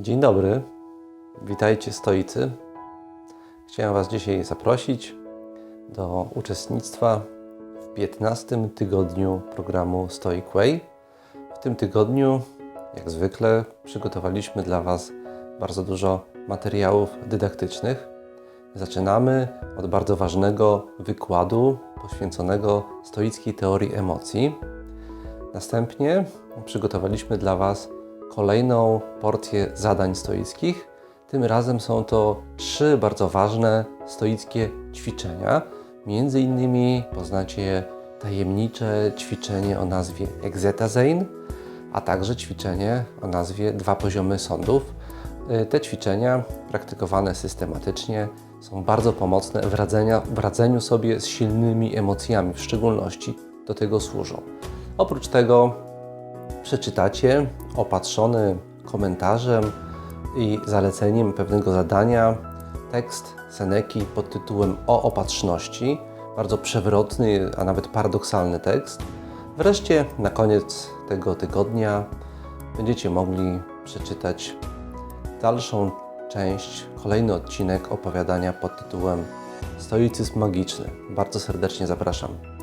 Dzień dobry, witajcie stoicy. Chciałem Was dzisiaj zaprosić do uczestnictwa w 15 tygodniu programu Stoic Way. W tym tygodniu, jak zwykle, przygotowaliśmy dla Was bardzo dużo materiałów dydaktycznych. Zaczynamy od bardzo ważnego wykładu poświęconego stoickiej teorii emocji. Następnie przygotowaliśmy dla Was kolejną porcję zadań stoickich. Tym razem są to trzy bardzo ważne stoickie ćwiczenia. Między innymi poznacie tajemnicze ćwiczenie o nazwie Exetazein, a także ćwiczenie o nazwie Dwa poziomy sądów. Y, Te ćwiczenia praktykowane systematycznie są bardzo pomocne w, radzenia, w radzeniu sobie z silnymi emocjami, w szczególności do tego służą. Oprócz tego przeczytacie opatrzony komentarzem i zaleceniem pewnego zadania tekst Seneki pod tytułem O opatrzności. Bardzo przewrotny, a nawet paradoksalny tekst. Wreszcie na koniec tego tygodnia będziecie mogli przeczytać dalszą część, kolejny odcinek opowiadania pod tytułem Stoicyzm magiczny. Bardzo serdecznie zapraszam.